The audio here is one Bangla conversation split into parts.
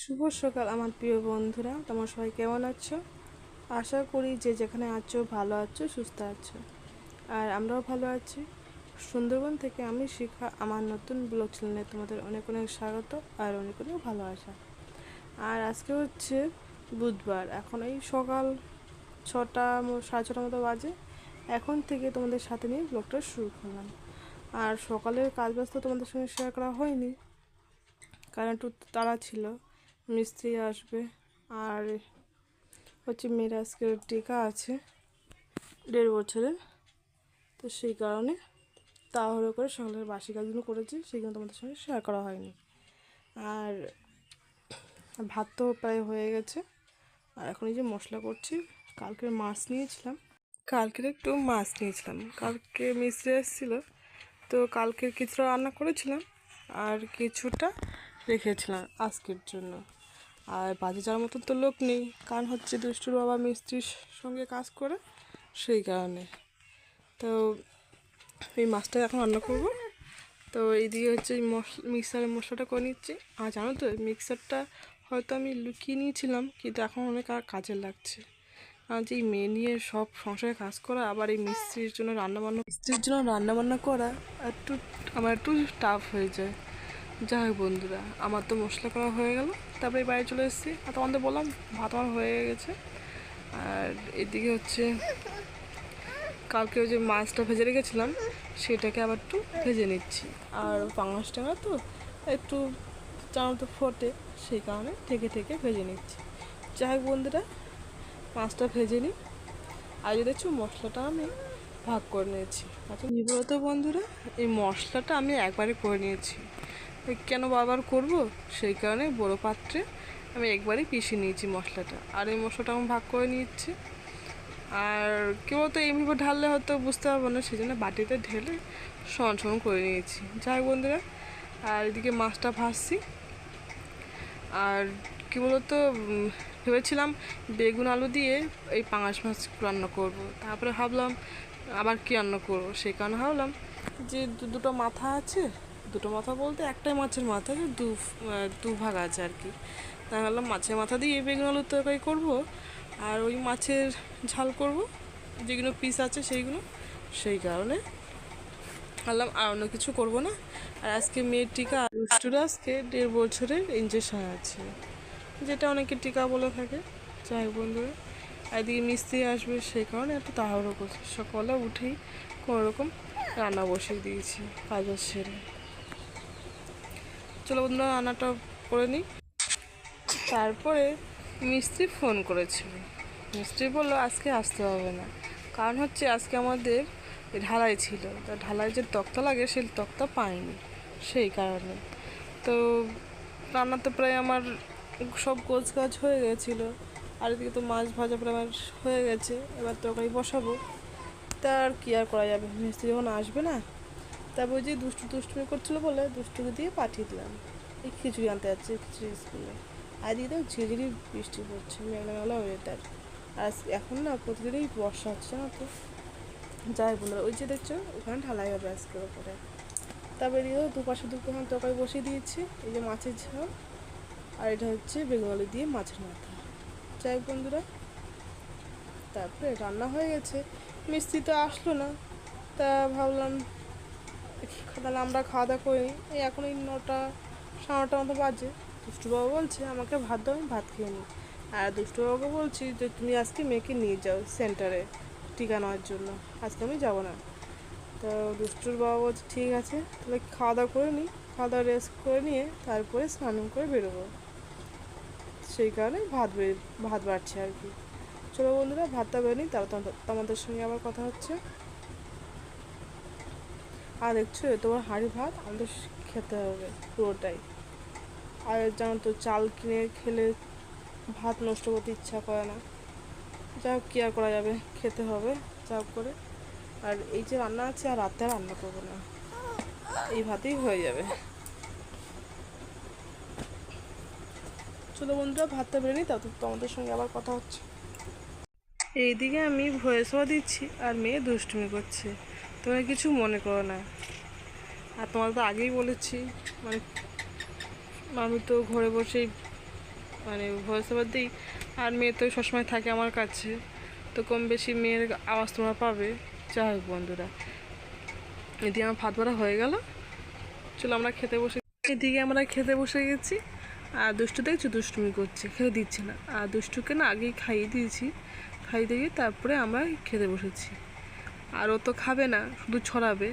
শুভ সকাল, আমার প্রিয় বন্ধুরা। তোমার সবাই কেমন আছো? আশা করি যে যেখানে আছো, ভালো আছো, সুস্থ আছো। আর আমরাও ভালো আছি। সুন্দরবন থেকে আমি শিখা, আমার নতুন ব্লগ চ্যানেলে তোমাদের অনেক অনেক স্বাগত আর অনেক অনেক ভালোবাসা। আর আজকে হচ্ছে বুধবার, এখন এই সকাল ছটা সাড়ে ছটার মতো বাজে। এখন থেকে তোমাদের সাথে নিয়ে ব্লগটা শুরু করলাম। আর সকালের কাজ ব্যস্ত তোমাদের সঙ্গে শেয়ার করা হয়নি, কারণ একটু তাড়া ছিল। মিস্ত্রি আসবে। আর হচ্ছে মেয়ের আজকে টিকা আছে দেড় বছরের তো সেই কারণে তাড়াহুড়ো করে সকালের বাসি কাজগুলো করেছি, সেগুলো তোমাদের সঙ্গে শেয়ার করা হয়নি। আর ভাত তো প্রায় হয়ে গেছে। আর এখন এই যে মশলা করছি, কালকে মাছ নিয়েছিলাম। কালকের একটু মাছ নিয়েছিলাম। কালকে মিস্ত্রি এসেছিল, তো কালকে কিছুটা রান্না করেছিলাম, আর কিছুটা রেখেছিলাম আজকের জন্য। আর বাজে যাওয়ার মতন তো লোক নেই। কারণ হচ্ছে দুষ্টুর বাবা মিস্ত্রির সঙ্গে কাজ করে, সেই কারণে। তো এই মাছটা এখন রান্না করব। তো এইদিকে হচ্ছে মিক্সারের মশলাটা করে নিচ্ছি। আর জানো তো, মিক্সারটা হয়তো আমি লুকিয়ে নিয়েছিলাম, কিন্তু এখন অনেক আর কাজে লাগছে। কারণ যে এই মেয়ে নিয়ে সব সংসারে কাজ করা, আবার এই মিস্ত্রির জন্য রান্নাবান্না, মিস্ত্রির জন্য রান্নাবান্না করা, একটু, আমার একটু টাফ হয়ে যায়। যাই হোক বন্ধুরা, আমার তো মশলা করা হয়ে গেল। তারপরে বাড়ি চলে এসেছি। আর তোমাদের বললাম, ভাত আমার হয়ে গেছে। আর এদিকে হচ্ছে, কালকে ওই যে মাছটা ভেজে রেখেছিলাম, সেটাকে আবার একটু ভেজে নিচ্ছি। আর পাঙাশ টাঙা তো একটু জানো তো ফোটে, সেই কারণে থেকে থেকে ভেজে নিচ্ছি। যাই হোক বন্ধুরা, মাছটা ভেজে নিই। আর যে দেখছ, মশলাটা আমি ভাগ করে নিয়েছি। আচ্ছা কী বলতো বন্ধুরা, এই মশলাটা আমি একবারে করে নিয়েছি। কেন বারবার করব? সেই কারণে বড় পাত্রে আমি একবারই পিষে নিয়েছি মশলাটা। আর এই মশলাটা আমি ভাগ করে নিচ্ছি আর কেউ তো এইভাবে ঢাললে হয়তো বুঝতে পারব না সেই জন্য বাটিতে ঢেলে সমান সমান করে নিয়েছি। যাই বন্ধুরা, আর এদিকে মাছটা ভাজছি। আর কি বলতো ভেবেছিলাম বেগুন আলু দিয়ে এই পাঙাশ মাছ রান্না করব। তারপরে ভাবলাম আবার কি রান্না করব? সেই কারণে ভাবলাম যে দুটো মাথা আছে দুটো মাথা বলতে একটাই মাছের মাথা যে দু দু ভাগ আছে আর কি। তাই ভাবলাম মাছের মাথা দিয়ে বেগুন আলুর তরকারি করব আর ওই মাছের ঝাল করব। যেগুলো পিস আছে সেইগুলো। সেই কারণে ভাবলাম আর অন্য কিছু করব না। আর আজকে মেয়ের টিকা দুষ্টুর আজকে দেড় বছরের ইঞ্জেকশন আছে। যেটা অনেকে টিকা বলে থাকে। যাই বন্ধুরা, এদিকে মিস্ত্রি আসবে সেই কারণে একটু তাড়াহুড়ো করছি। সকালে উঠেই কোনো রকম রান্না বসিয়ে দিয়েছি কাজের সেরে। চলো বন্ধুরা, রান্নাটা করে নিই। তারপরে মিস্ত্রি ফোন করেছিল। মিস্ত্রি বলল, আজকে আসতে হবে না। কারণ হচ্ছে, আজকে আমাদের ঢালাই ছিল। তা ঢালাই যে তক্তা লাগে, সেই তক্তা পাইনি সেই কারণে। তো রান্না তো প্রায় আমার সব গোছ গাছ হয়ে গেছিল। আর এদিকে তো মাছ ভাজা প্রায় আমার হয়ে গেছে। এবার তরকারি বসাবো। তা আর কি আর করা যাবে? মিস্ত্রি যখন আসবে না তারপর ওই যে দুষ্টু দুষ্টুমি করছিল বলে দুষ্টুকে দিয়ে পাঠিয়ে দিলাম। এই খিচুড়ি আনতে যাচ্ছে, খিচুড়ি স্কুলে। আর তো ঝিরিঝিরি বৃষ্টি পড়ছে, মেঘলা ওয়েদার আর এখন না প্রতিদিনই বর্ষা হচ্ছে না তো। যাই বন্ধুরা, ওই যে দেখছ, ওখানে ঢালাই হবে আজকের ওপরে। তারপর এদিকে দুপাশে দুখান তরকারি বসিয়ে দিয়েছি, এই যে মাছের ঝাল। আর এটা হচ্ছে বেঙ্গলি দিয়ে মাছের মাথা। যাই বন্ধুরা, তারপরে রান্না হয়ে গেছে। মিস্ত্রি তো আসলো না, তা ভাবলাম তাহলে আমরা খাওয়া দাওয়া করিনি। এই এখন এই নটা, সাড়ে নটার মতো বাজে। দুষ্টুবাবু বলছে, আমাকে ভাত দাও, আমি ভাত খেয়ে নিই। আর দুষ্টুবাবুকে বলছি যে, তুমি আজকে মেয়েকে নিয়ে যাও সেন্টারে টিকা নেওয়ার জন্য। আজকে আমি যাব না। তো দুষ্টুর বাবা বলছে, ঠিক আছে, তাহলে খাওয়া দাওয়া করে নিই। খাওয়া দাওয়া রেস্ট করে নিয়ে তারপরে স্নান করে বেরোবো। সেই কারণে ভাত বের, ভাত বাড়ছে আর কি। চলো বন্ধুরা, ভাতটা বের নিই, তারপর তোমাদের সঙ্গে আবার কথা হচ্ছে। আর দেখছ, তোমার হাঁড়ি ভাত আমাদের খেতে হবে পুরোটাই। আর জানো তো, চাল কিনে খেলে ভাত নষ্ট করতে ইচ্ছা করে না। যা হোক, কী আর করা যাবে? খেতে হবে, যা করে। আর এই যে রান্না আছে, আর রাতে রান্না করব না। এই ভাতেই হয়ে যাবে। চলো বন্ধুরা, ভাতটা বেড়ে নিই, তারপর তোমাদের সঙ্গে আবার কথা হচ্ছে। এইদিকে আমি ভয়েস দিচ্ছি, আর মেয়ে দুষ্টুমি করছে। তোমরা কিছু মনে করো না। আর তোমার তো আগেই বলেছি মানে আমি তো ঘরে বসেই মানে ভয়েস ওভার দিই, আর মেয়ে তো সবসময় থাকে আমার কাছে। তো কম বেশি মেয়ের আওয়াজ তোমরা পাবে। যাই হোক বন্ধুরা, এদিকে আমার ভাত ভরা হয়ে গেল। চলো আমরা খেতে বসে, এদিকে আমরা খেতে বসে গেছি। আর দুষ্টু দেখছি দুষ্টুমি করছে, খেতে দিচ্ছে না। আর দুষ্টুকে না আগেই খাইয়ে দিয়েছি, খাইয়ে দিয়ে তারপরে আমরা খেতে বসেছি। আর ও তো খাবে না, শুধু ছড়াবে।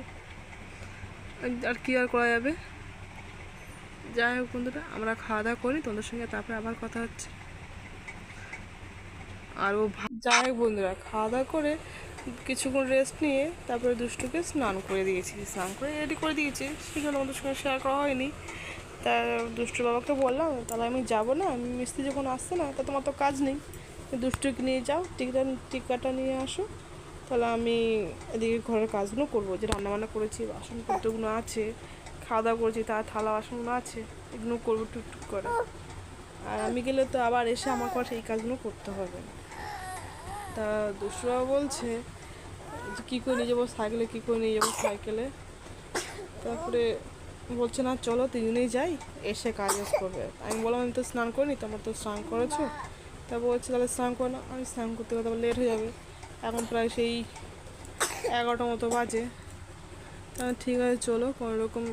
আর কি আর করা যাবে? যাই হোক বন্ধুরা, আমরা খাওয়া দাওয়া করি, তোমাদের সঙ্গে তারপরে আবার কথা হচ্ছে। আর ও যাই হোক বন্ধুরা, খাওয়া দাওয়া করে কিছুক্ষণ রেস্ট নিয়ে তারপরে দুষ্টুকে স্নান করে দিয়েছি। স্নান করে রেডি করে দিয়েছি সেগুলো আমাদের সঙ্গে শেয়ার করা হয়নি। তা দুষ্টুর বাবাকে বললাম, তাহলে আমি যাব না, আমি মিস্ত্রি যখন আসছে না, তা তোমার তো কাজ নেই। দুষ্টুকে নিয়ে যাও, টিকাটা টিকাটা নিয়ে আসো। তাহলে আমি এদিকে ঘরের কাজগুলো করব, যে রান্নাবান্না করেছি, বাসনপত্রগুলো আছে খাওয়া দাওয়া করেছি তার থালা বাসনগুলো আছে, এগুলো করব টুকটুক করে। আর আমি গেলে তো আবার এসে আমাকে এই কাজগুলো করতে হবে। তা দুষ্টুবাবু বলছে যে কী করে নিয়ে যাব সাইকেলে, কী করে নিয়ে যাব সাইকেলে? তারপরে বলছে, না, চলো তিনজনেই যাই, এসে কাজ করবে। আমি বললাম, আমি তো স্নান করিনি, তোমার তো স্নান করেছ? তারপর বলছে, তাহলে স্নান করো না। আমি স্নান করতে আবার লেট হয়ে যাবে। এখন প্রায় সেই এগারোটা মতো বাজে। ঠিক আছে, চলো, কোনো রকম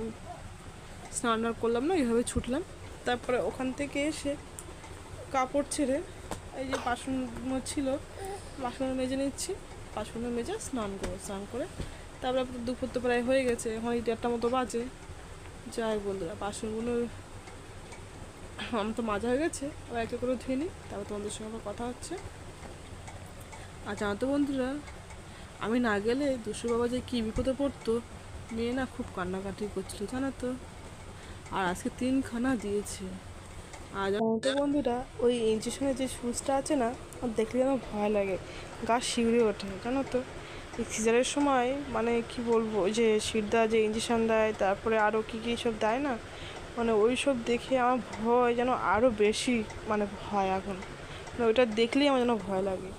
স্নান করলাম না, এইভাবে ছুটলাম। তারপরে ওখান থেকে এসে কাপড় ছেড়ে এই যে বাসন ছিল, বাসন মেজে নিচ্ছি। বাসন মেজে স্নান করব, স্নান করে তারপরে দুপুর তো প্রায় হয়ে গেছে, এখন দেড়টা মতো বাজে। যাই বন্ধুরা, বাসনগুলো আমার তো মাজা হয়ে গেছে আবার একটা করে ধুয়ে নিই, তারপর তোমাদের সঙ্গে কথা হচ্ছে। আর জানো তো বন্ধুরা, আমি না গেলে দুশো বাবা যে কী বিপদে পড়তো, মেয়ে না খুব কান্নাকাটি করছিল, জানো তো? আর আজকে তিনখানা দিয়েছে। আর তো বন্ধুরা, ওই ইঞ্জেকশনের যে সুচটা আছে না আমার দেখলে যেন ভয় লাগে, গা শিউরে ওঠে, জানো তো? এই সিজারের সময় মানে কি বলব যে শিরদা যে ইঞ্জেকশন দেয়, তারপরে আরও কী কী সব দেয় না মানে ওই সব দেখে আমার ভয় যেন আরও বেশি মানে ভয় এখন। মানে ওইটা দেখলেই আমার যেন ভয় লাগে।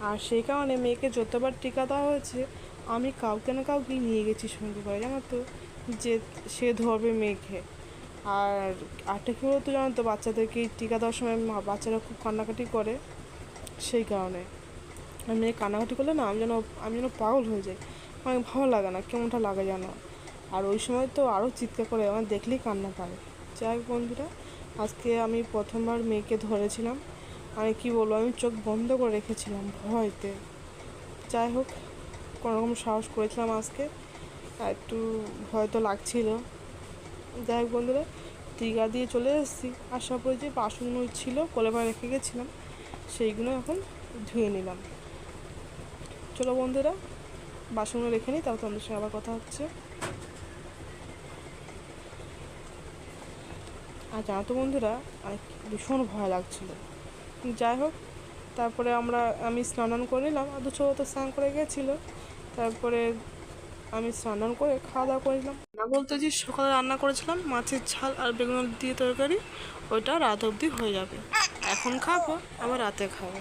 আর সেই কারণে মেয়েকে যতবার টিকা দেওয়া হয়েছে, আমি কাউকে না কাউকে নিয়ে গেছি সঙ্গে করে, জানো তো, যে সে ধরবে মেয়েকে। আর আটটা কি বলতো জানো তো, বাচ্চাদেরকে টিকা দেওয়ার সময় মা- বাচ্চারা খুব কান্নাকাটি করে, সেই কারণে। আর মেয়ে কান্নাকাটি করলে না, আমি যেন আমি যেন পাগল হয়ে যাই। আমার ভালো লাগে না, কেমনটা লাগে যেন আর ওই সময় তো আরও চিৎকার করে, আমার দেখলেই কান্না পায়। যাই বন্ধুরা, আজকে আমি প্রথমবার মেয়েকে ধরেছিলাম। আমি কি বলব, আমি চোখ বন্ধ করে রেখেছিলাম ভয়তে। যাই হোক, কোনোরকম সাহস করেছিলাম আজকে, আর একটু ভয় তো লাগছিল। যাই হোক বন্ধুরা টিকা দিয়ে চলে এসেছি। আসার পরে যে বাসনগুলো ছিল কলেপায় রেখে গেছিলাম। সেইগুলো এখন ধুয়ে নিলাম। চলো বন্ধুরা, বাসনগুলো রেখে নিই, তারপর তোমাদের সঙ্গে আবার কথা হচ্ছে। আর জানো তো বন্ধুরা, আর ভীষণ ভয় লাগছিল। যাই হোক, তারপরে আমরা, আমি স্নান করে নিলাম। আর দু তো স্নান করে গেছিল। তারপরে আমি স্নান করে খাওয়া দাওয়া করে নিলাম। না বলতে যে সকালে রান্না করেছিলাম, মাছের ঝাল আর বেগুন দিয়ে তরকারি, ওইটা রাত অবধি হয়ে যাবে। এখন খাব, আবার রাতে খাব।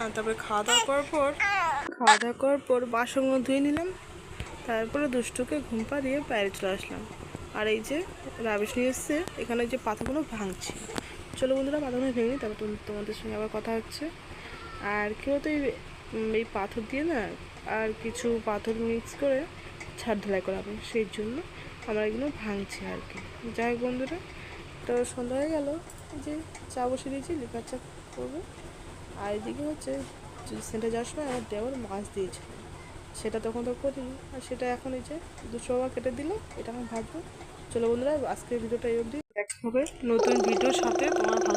আর তারপরে খাওয়া দাওয়া করার পর, খাওয়া দাওয়া করার পর বাসনগুলো ধুয়ে নিলাম। তারপরে দুষ্টুকে ঘুম পাড়িয়ে বাইরে চলে আসলাম। আর এই যে রাবিশ নিয়ে এসছে, এখানে যে পাতাগুলো ভাঙছি। চলো বন্ধুরা পাতাগুলো ভেঙে তারপর তোম- তোমাদের সঙ্গে আবার কথা হচ্ছে। আর কেউ তো এই পাথর দিয়ে না, আর কিছু পাথর মিক্স করে ছাদ ঢালাই করাবে সেই জন্য আমরা এগুলো ভাঙছি আর কি। যাই হোক বন্ধুরা, তো সন্ধ্যা হয়ে গেল যে চা বসে দিয়েছি লিকার চা করব। আর এদিকে হচ্ছে সেন্টার যাওয়ার সময় আমার দেওয়ার মাছ দিয়েছিল, সেটা তখন তো করিনি। আর সেটা এখন এই যে দুশো টাকা কেটে দিল, এটা আমি ভাববো। চলো বন্ধুরা, আজকের ভিডিওটা এই অবধি। দেখা হবে নতুন ভিডিওর সাথে। তোমার ভালো